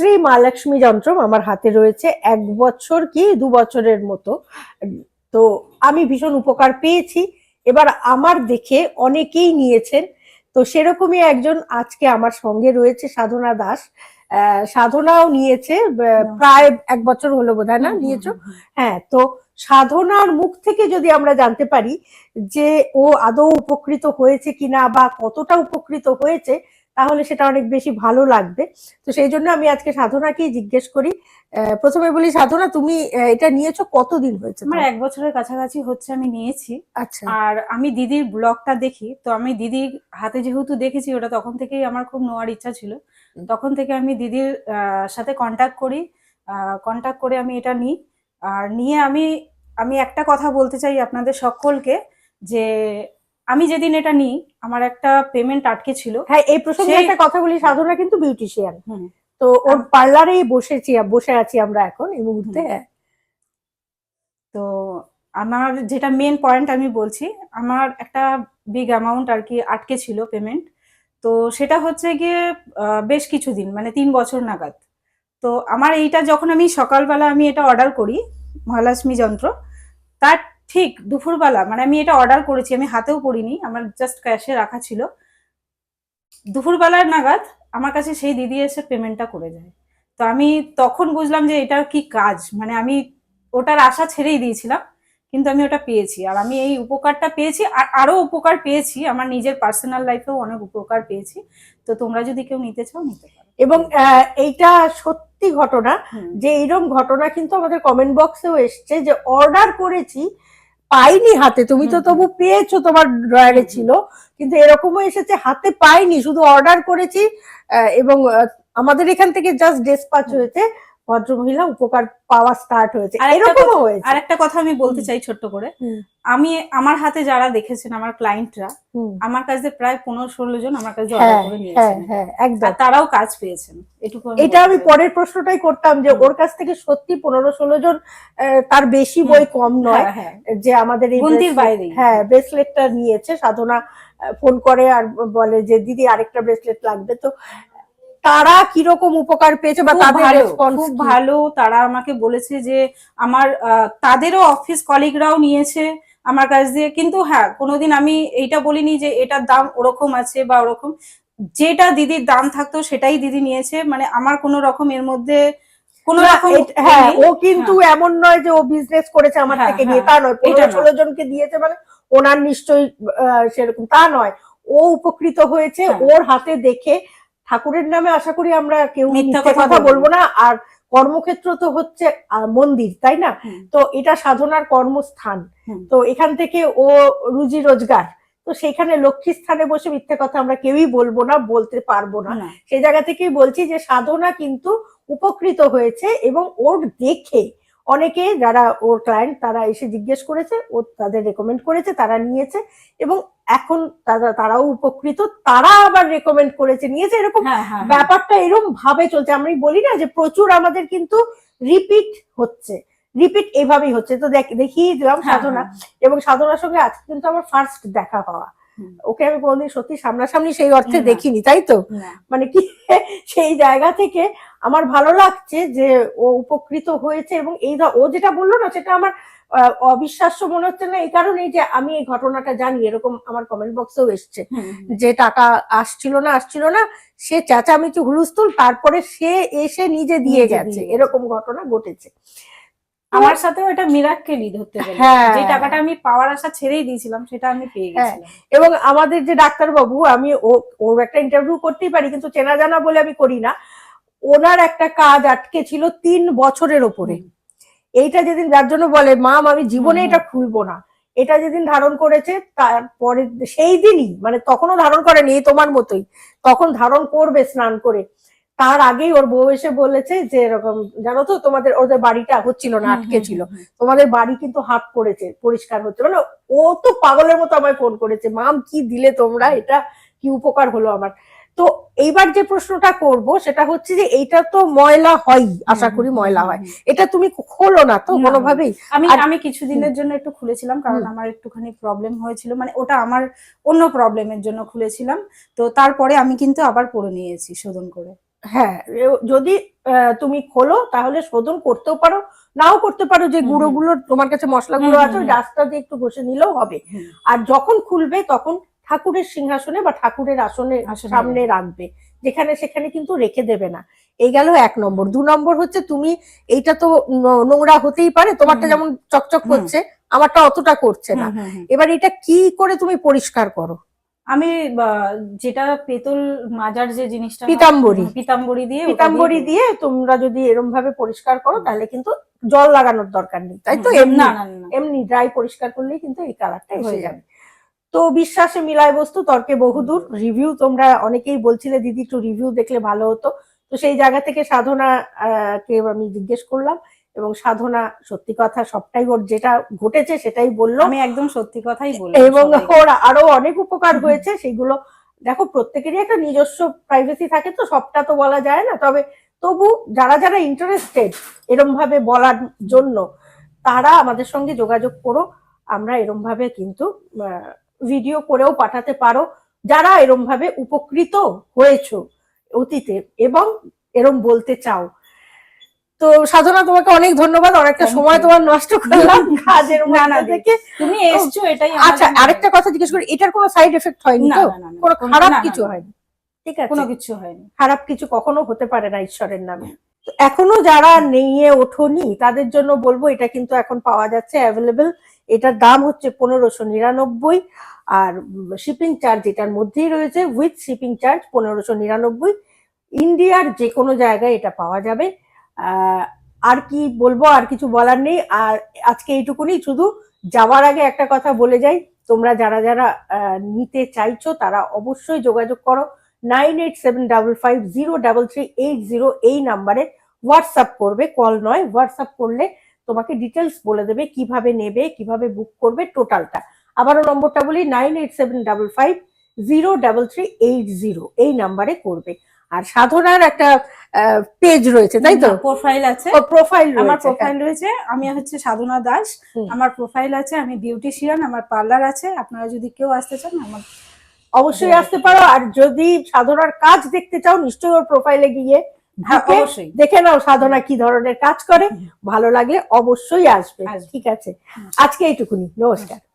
শ্রী মহালক্ষ্মী যন্ত্রম আমার হাতে রয়েছে এক বছর কি দু বছরের মতো। তো আমি ভীষণ উপকার পেয়েছি। এবার আমার দেখে অনেকেই নিয়েছেন। তো সেরকমই একজন আজকে আমার সঙ্গে রয়েছে সাধনা দাস। সাধনাও নিয়েছে প্রায় এক বছর হলো বোধ হয় না নিয়েছো? হ্যাঁ তো সাধনার মুখ থেকে যদি আমরা জানতে পারি যে ও আদৌ উপকৃত হয়েছে কিনা বা কতটা উপকৃত হয়েছে তাহলে সেটা অনেক বেশি ভালো লাগবে। তো সেই জন্য আমি আজকে সাধনাকেই জিজ্ঞেস করি। প্রথমে বলি সাধনা তুমি এটা নিয়েছো কতদিন হয়েছে? আমার এক বছরের কাছাকাছি হচ্ছে আমি নিয়েছি। আচ্ছা। আর আমি দিদির ব্লগটা দেখি। তো আমি দিদির হাতে যেহেতু দেখেছি ওটা তখন থেকেই আমার খুব নেওয়ার ইচ্ছা ছিল। তখন থেকে আমি দিদির সাথে কন্ট্যাক্ট করি। কন্ট্যাক্ট করে আমি এটা নিই। আর নিয়ে আমি আমি একটা কথা বলতে চাই আপনাদের সকলকে যে আমি যেদিন এটা নিই আমার একটা পেমেন্ট আটকে ছিল। হ্যাঁ এই প্রসঙ্গে একটা কথা বলি সাধনা কিন্তু বিউটিশিয়ান তো ওর পার্লারেই বসেছি বসে আছি আমরা এখন এই মুহূর্তে। তো আমার যেটা মেন পয়েন্ট আমি বলছি আমার একটা বিগ অ্যামাউন্ট আর কি আটকে ছিল পেমেন্ট তো সেটা হচ্ছে গিয়ে বেশ কিছুদিন মানে তিন বছর নাগাদ। তো আমার এইটা যখন আমি সকালবেলা আমি এটা অর্ডার করি মহালক্ষ্মী যন্ত্র তার ঠিক দুপুরবেলা মানে আমি এটা অর্ডার করেছি আমি হাতেও পড়িনি আমার জাস্ট ক্যাশে রাখা ছিল। দুপুরবেলার নাগাদ আমার কাছে সেই দিদি এসে পেমেন্টটা করে যায় তো আমি তখন বুঝলাম যে এটার কি কাজ মানে আমি ওটার আশা ছেড়েই দিয়েছিলাম কিন্তু আমি ওটা পেয়েছি। আর আমি এই উপকারটা পেয়েছি আর আরও উপকার পেয়েছি আমার নিজের পার্সোনাল লাইফেও অনেক উপকার পেয়েছি। তো তোমরা যদি কেউ নিতে চাও নিতে পারো। এবং এইটা সত্যি ঘটনা যে এইরকম ঘটনা কিন্তু আমাদের কমেন্ট বক্সেও এসছে যে অর্ডার করেছি পাইনি হাতে। তুমি তো তবু পেয়েছ তোমার ড্রয়ারে ছিল। কিন্তু এরকমও এসেছে হাতে পাইনি শুধু অর্ডার করেছি আহ, এবং আমাদের এখান থেকে জাস্ট ডেসপাচ হয়েছে। ভদ্রমহিলা উপকার পাওয়া স্টার্ট হয়েছে। এরকমও হয়েছে। আর একটা কথা আমি বলতে চাই ছোট্ট করে। আমি আমার হাতে যারা দেখেছেন আমার ক্লায়েন্টরা। আমার কাছে প্রায় পনেরো ষোলো জন আমার কাছে হ্যাঁ অর্ডার করে হ্যাঁ নিয়েছেন। হ্যাঁ একদম। তারাও কাজ পেয়েছেন। এটুকু এটা আমি পরের প্রশ্নটাই করতাম যে ওর কাছ থেকে সত্যি পনেরো ষোলো জন তার বেশি বই কম নয় হ্যাঁ, হ্যাঁ। যে আমাদের এই বাইরেই। হ্যাঁ ব্রেসলেটটা নিয়েছে। সাধনা ফোন করে আর বলে যে দিদি আরেকটা ব্রেসলেট লাগবে। তো তারা কীরকম উপকার পেয়েছে বা তাদের রেসপন্স খুব ভালো। তারা আমাকে বলেছে যে আমার তাদেরও অফিস কলিগরাও নিয়েছে আমার কাছ দিয়ে। কিন্তু হ্যাঁ কোনোদিন আমি এইটা বলিনি যে এটার দাম ওরকম আছে বা ওরকম। যেটা দিদির দাম থাকতো সেটাই দিদি নিয়েছে। মানে আমার কোনো রকম এর মধ্যে কোনো রকম হ্যাঁ ও কিন্তু এমন নয় যে ও বিজনেস করেছে আমার হ্যাঁ, থেকে নিয়ে। হ্যাঁ, তা নয় পনেরো ষোলো জনকে দিয়েছে মানে ওনার নিশ্চয়ই সেরকম। তা নয় ও উপকৃত হয়েছে হ্যাঁ। ওর হাতে দেখে ঠাকুরের নামে আশা করি আমরা কেউ মিথ্যা কথা বলব না। আর কর্মক্ষেত্র তো হচ্ছে মন্দির তাই না? তো এটা সাধনার কর্মস্থান। তো এখান থেকে ও রুজি রোজগার। তো সেখানে লক্ষ্মী স্থানে বসে মিথ্যে কথা আমরা কেউই বলব না বলতে পারব না। না। সেই জায়গা থেকেই বলছি যে সাধনা কিন্তু উপকৃত হয়েছে এবং ওর দেখে অনেকে যারা ওর ক্লায়েন্ট তারা এসে জিজ্ঞেস করেছে ও তাদের রেকমেন্ড করেছে তারা নিয়েছে এবং এখন তারা তারাও উপকৃত তারা আবার রেকমেন্ড করেছে নিয়েছে। এরকম হ্যাঁ, হ্যাঁ, হ্যাঁ। ব্যাপারটা এরকম ভাবে চলছে। আমি বলি না যে প্রচুর আমাদের কিন্তু রিপিট হচ্ছে। রিপিট এভাবেই হচ্ছে। তো দেখ- দেখিয়ে দিলাম সাধনা এবং সাধনার সঙ্গে আজকে কিন্তু আমার ফার্স্ট দেখা হওয়া। ওকে আমি কোনোদিন সত্যি সামনাসামনি সেই অর্থে দেখিনি তাই তো? মানে কি সেই জায়গা থেকে আমার ভালো লাগছে যে ও উপকৃত হয়েছে এবং এই ও যেটা বলল না সেটা আমার অবিশ্বাস্য মনে হচ্ছে না এই কারণেই যে আমি এই ঘটনাটা জানি এরকম আমার কমেন্ট বক্সেও এসছে। যে টাকা আসছিল না আসছিল না সে চেঁচামেচি হুলুস্থুল তারপরে সে এসে নিজে দিয়ে গেছে। এরকম ঘটনা ঘটেছে। আমার সাথেও এটা মিরাক্কেলই ধরতে গেলে। যে টাকাটা আমি পাওয়ার আশা ছেড়েই দিয়েছিলাম সেটা আমি পেয়ে হ্যাঁ। গেছিলাম। এবং আমাদের যে ডাক্তারবাবু আমি ও ওর একটা ইন্টারভিউ করতেই পারি কিন্তু চেনা জানা বলে আমি করি না। ওনার একটা কাজ আটকে ছিল তিন বছরের ওপরে। এইটা যেদিন যার জন্য বলে মাম আমি জীবনে এটা খুলবো না। এটা যেদিন ধারণ করেছে তারপরে সেই দিনই মানে তখনও ধারণ করেনি এই তোমার মতোই তখন ধারণ করবে স্নান করে। তার আগেই ওর বউ এসে বলেছে যে এরকম জানো তো তোমাদের ওদের বাড়িটা হচ্ছিল না আটকে ছিল। তোমাদের বাড়ি কিন্তু হাত করেছে পরিষ্কার হচ্ছে। মানে ও তো পাগলের মতো আমায় ফোন করেছে মাম কি দিলে তোমরা? এটা কি উপকার হলো আমার? তো এইবার যে প্রশ্নটা করব সেটা হচ্ছে যে এইটা তো ময়লা হয় আশা করি ময়লা হয়। এটা তুমি খোলো না তো কোনোভাবেই। আমি আমি কিছুদিনের জন্য একটু খুলেছিলাম কারণ আমার একটুখানি প্রবলেম হয়েছিল। মানে ওটা আমার অন্য প্রবলেমের জন্য খুলেছিলাম। তো তারপরে আমি কিন্তু আবার পরে নিয়েছি শোধন করে। হ্যাঁ যদি আহ, তুমি খোলো তাহলে শোধন করতেও পারো নাও করতে পারো যে হুম। গুঁড়োগুলো তোমার কাছে মশলাগুলো হুম, আছে ওই হুম। দিয়ে একটু ঘষে নিলেও হবে। আর যখন খুলবে তখন ঠাকুরের সিংহাসনে বা ঠাকুরের আসনে সামনে রাখবে। যেখানে সেখানে কিন্তু রেখে দেবে না। এই গেল এক নম্বর। দু নম্বর হচ্ছে তুমি এইটা তো নোংরা হতেই পারে। তোমারটা যেমন চকচক। করছে আমারটা অতটা করছে না। এবার এটা কি করে তুমি পরিষ্কার করো? আমি যেটা পেতল মাজার যে জিনিসটা পিতাম্বরী। পিতাম্বরী দিয়ে পিতাম্বরী দিয়ে তোমরা যদি এরম ভাবে পরিষ্কার করো তাহলে কিন্তু জল লাগানোর দরকার নেই। তাই তো এমনি এমনি ড্রাই পরিষ্কার করলেই কিন্তু এই কালারটা হয়ে যাবে। তো বিশ্বাসে মিলায় বস্তু তর্কে বহুদূর। রিভিউ তোমরা অনেকেই বলছিলে দিদি একটু রিভিউ দেখলে ভালো হতো। তো সেই জায়গা থেকে সাধনা কে আমি জিজ্ঞেস করলাম এবং সাধনা সত্যি কথা সবটাই ওর যেটা ঘটেছে সেটাই বলল। আমি একদম সত্যি কথাই বলি এবং ওর আরও অনেক উপকার হয়েছে সেগুলো দেখো প্রত্যেকেরই একটা নিজস্ব প্রাইভেসি থাকে তো সবটা তো বলা যায় না। তবে তবু যারা যারা ইন্টারেস্টেড এরম ভাবে বলার জন্য তারা আমাদের সঙ্গে যোগাযোগ করো। আমরা এরম ভাবে কিন্তু ভিডিও করেও পাঠাতে পারো যারা এরম ভাবে উপকৃত হয়েছো অতীতে এবং এরম বলতে চাও। তো সাধনা তোমাকে অনেক ধন্যবাদ। অনেকটা সময় তোমার নষ্ট করলাম কাজের না, না, থেকে। তুমি এসছো এটাই আচ্ছা আরেকটা কথা জিজ্ঞেস করি এটার কোনো সাইড এফেক্ট হয়নি তো? কোনো খারাপ কিছু হয়নি? ঠিক আছে। কোনো কিছু হয়নি। খারাপ কিছু কখনো হতে পারে না ঈশ্বরের নামে। তো এখনও যারা নিয়ে ওঠোনি তাদের জন্য বলব এটা কিন্তু এখন পাওয়া যাচ্ছে অ্যাভেলেবেল এটার দাম হচ্ছে পনেরোশো নিরানব্বই, আর শিপিং চার্জ এটার মধ্যেই রয়েছে উইথ শিপিং চার্জ পনেরোশো নিরানব্বই। ইন্ডিয়ার যে কোনো জায়গায় এটা পাওয়া যাবে। আর কি বলব, আর কিছু বলার নেই। আর আজকে এইটুকুনি, শুধু যাওয়ার আগে একটা কথা বলে যাই। তোমরা যারা যারা নিতে চাইছো, তারা অবশ্যই যোগাযোগ করো। Nine eight seven double five zero double three eight zero এই নাম্বারে হোয়াটসঅ্যাপ করবে, কল নয়, হোয়াটসঅ্যাপ করলে তোমাকে ডিটেলস বলে দেবে কীভাবে নেবে কীভাবে বুক করবে টোটালটা আবারও নম্বরটা বলি nine eight seven double five zero double three eight zero এই নাম্বারে করবে। আর সাধনার একটা পেজ রয়েছে তাই তো? প্রোফাইল আছে। প্রোফাইল আমার প্রোফাইল রয়েছে আমি হচ্ছে সাধনা দাস। আমার প্রোফাইল আছে আমি বিউটিশিয়ান আমার পার্লার আছে। আপনারা যদি কেউ আসতে চান আমার অবশ্যই আসতে পারো। আর যদি সাধনার কাজ দেখতে চাও নিশ্চয়ই ওর প্রোফাইলে গিয়ে হ্যাঁ ঢুকে অবশ্যই। দেখে নাও সাধনা কি ধরনের কাজ করে। ভালো লাগলে অবশ্যই আসবে। আসবে। ঠিক আছে? আজকে এইটুকুনি। নমস্কার।